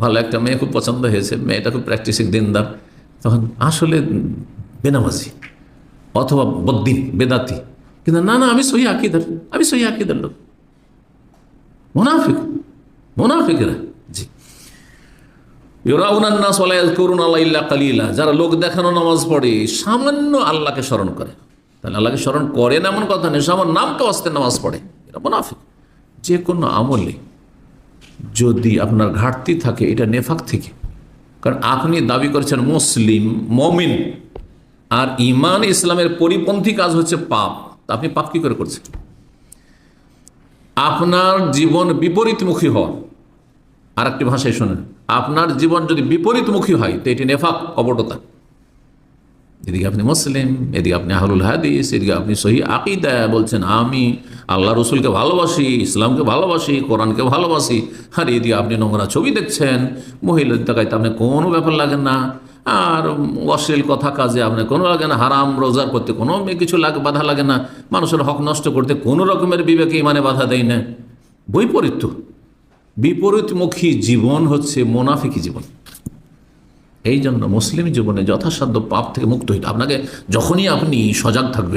ভালো একটা মেয়ে খুব পছন্দ হয়েছে, মেয়েটা খুব প্র্যাকটিসিং দিনদার। তখন আসলে বেনামাজি অথবা বদ্দিন, বেদাতি। কিন্তু না না, আমি সহি আকিদার, আমি সহি আকিদার লোক। মোনাফিক, মোনাফিকরা, জি। কালিলা। যারা লোক দেখানো নামাজ পড়ে, সামান্য আল্লাহকে স্মরণ করে। তাহলে আল্লাহকে স্মরণ করে না এমন কথা নেই সামান্য নামটা আসতে নামাজ পড়ে। এটা মুনাফিক। যে কোনো আমলে যদি আপনার ঘাটতি থাকে, এটা নেফাক থেকে। কারণ আপনি দাবি করছেন মুসলিম, মমিন। আর ইমান ইসলামের পরিপন্থী কাজ হচ্ছে পাপ। আপনি পাপ কি করে করছেন? আপনার জীবন বিপরীতমুখী হওয়া। আর একটি ভাষায় শোনেন, আপনার জীবন যদি বিপরীতমুখী হয়, তো এটি নেফাক কপটতা এদিকে আপনি মুসলিম, এদিকে আপনি আহলুল হাদিস, এদিকে আপনি সহি আকিদা বলছেন, আমি আল্লাহ রসুলকে ভালোবাসি, ইসলামকে ভালোবাসি, কোরআনকে ভালোবাসি। আর এদিকে আপনি নোংরা ছবি দেখছেন, মহিলাদের দেখাইতে আপনি কোনো ব্যাপার লাগে না। আর অশ্লীল কথা কাজে আপনার কোনো লাগে না, হারাম রোজার করতে কোনো কিছু লাগে, বাধা লাগে না। মানুষের হক নষ্ট করতে কোনো রকমের বিবেকে ইমানে বাধা দেয় না। বৈপরীত্য বিপরীতমুখী জীবন হচ্ছে মোনাফিকি জীবন। এই জন্য মুসলিম জীবনে যথাসাধ্য পাপ থেকে মুক্ত হইতে আপনাকে যখনই আপনি সজাগ থাকবেন